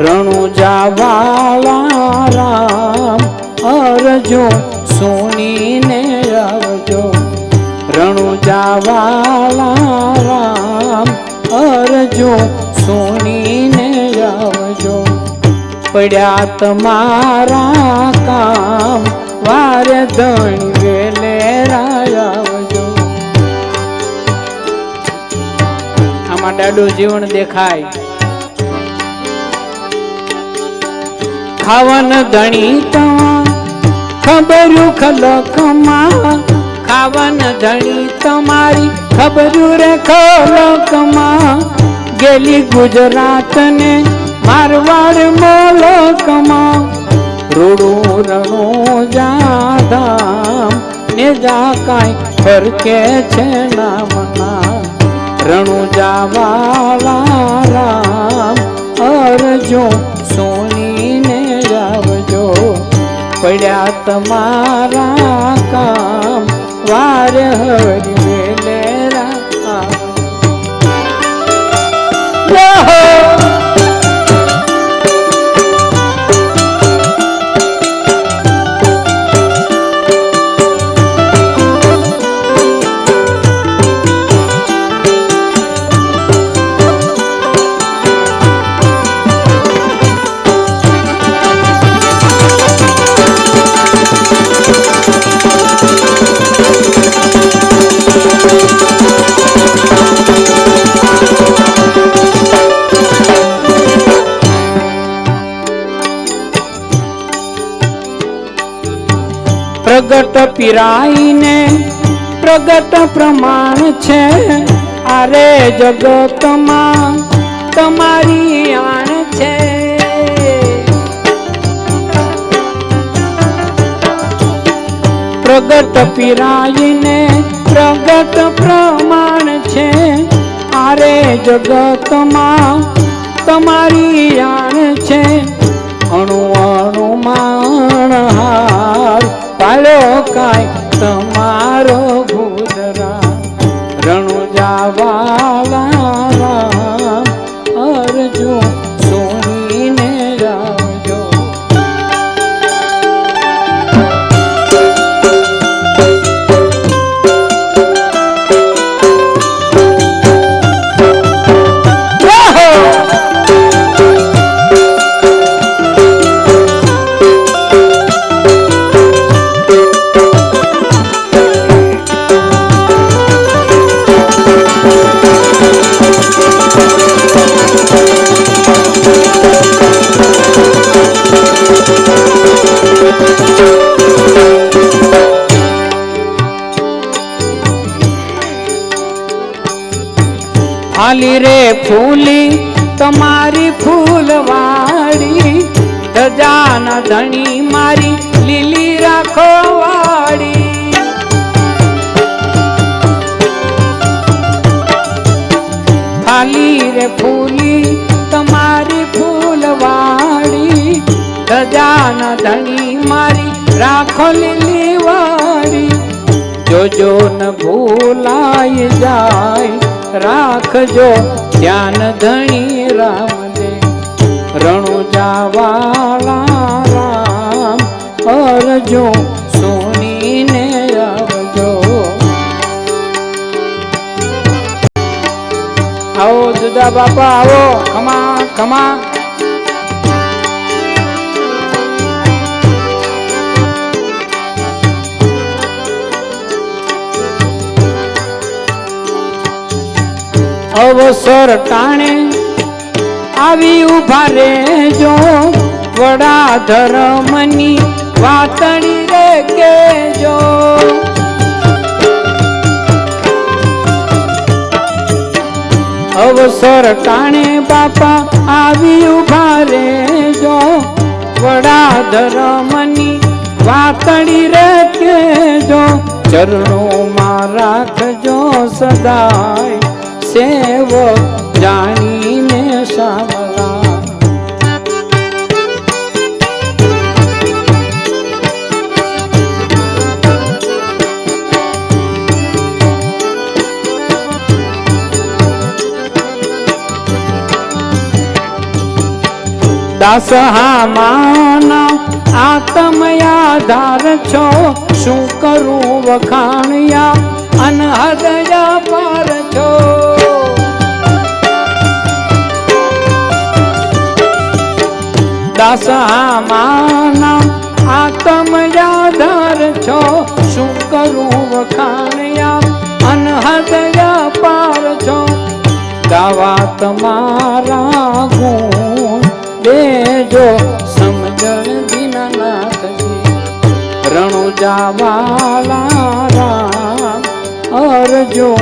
રણુજા વાળા રામ, અરજો સુનીને આવજો. રણુજા વાળા રામ, અરજો સુનીને આવજો. પડ્યા તમારા કામ, વાર દણ વેલે આવજો. આમાં ડાડું જીવન દેખાય. ખાવન ધણી તમા ખબરું ખલકમાં, ખાવન ધણી તમારી ખબરું રે ખલકમાં. ગેલી ગુજરાતને મારવાડ મોલકમાં. રૂડું રણો જાધામ, ને જા કાંઈ ફરકે છે નામના. રણું જાવા રામ અરજો પડ્યા તમારા કામ. વાર હરી પ્રગટ પીરાઈને, પ્રગટ પ્રમાણ છે. આરે જગતમાં તમારી આણ છે. પ્રગટ પીરાઈને પ્રગટ પ્રમાણ છે. આરે જગતમાં તમારી આણ છે. અણુ કાંઈ તમારો ભૂદરા રણુ જાવાલા આલી રે ફૂલી, તમારી ફૂલવાડી ધજાના ધણી મારી લીલી રાખો વાડી ખાલી રે ફૂલી, તમારી ફૂલવાડી ધજાના ધણી મારી રાખો લીલી વાડી જોજો ન ભૂલાઈ જાય રાખજો. ધ્યાન ધણી રામ દે રણુ જાવાળા રામ, અરજો સુણીને આવજો. આવો જુદા બાપા, આવો. ખમા ખમા. અવસર ટાણે આવી ઊભા રેજો વડા ધર્મની વાતણી રે કેજો અવસર ટાણે બાપા આવી ઊભા રેજો વડા ધર્મની વાતણી રે કેજો ચરણોમાં રાખજો સદાય. સેવ જાણીને સામલા દાસ હા માના આત્મયાધાર છો શું કરું વખાણ્યા અનહદયા પાર છો દાસ હા યાધાર છો. શું કરું વખાણ્યા? અનહદયા પાર છો. ગાવા તમારા ગુણ દેજો. સમજણ દિનનાથજી. રણુ જાવાલા રામ અરજો.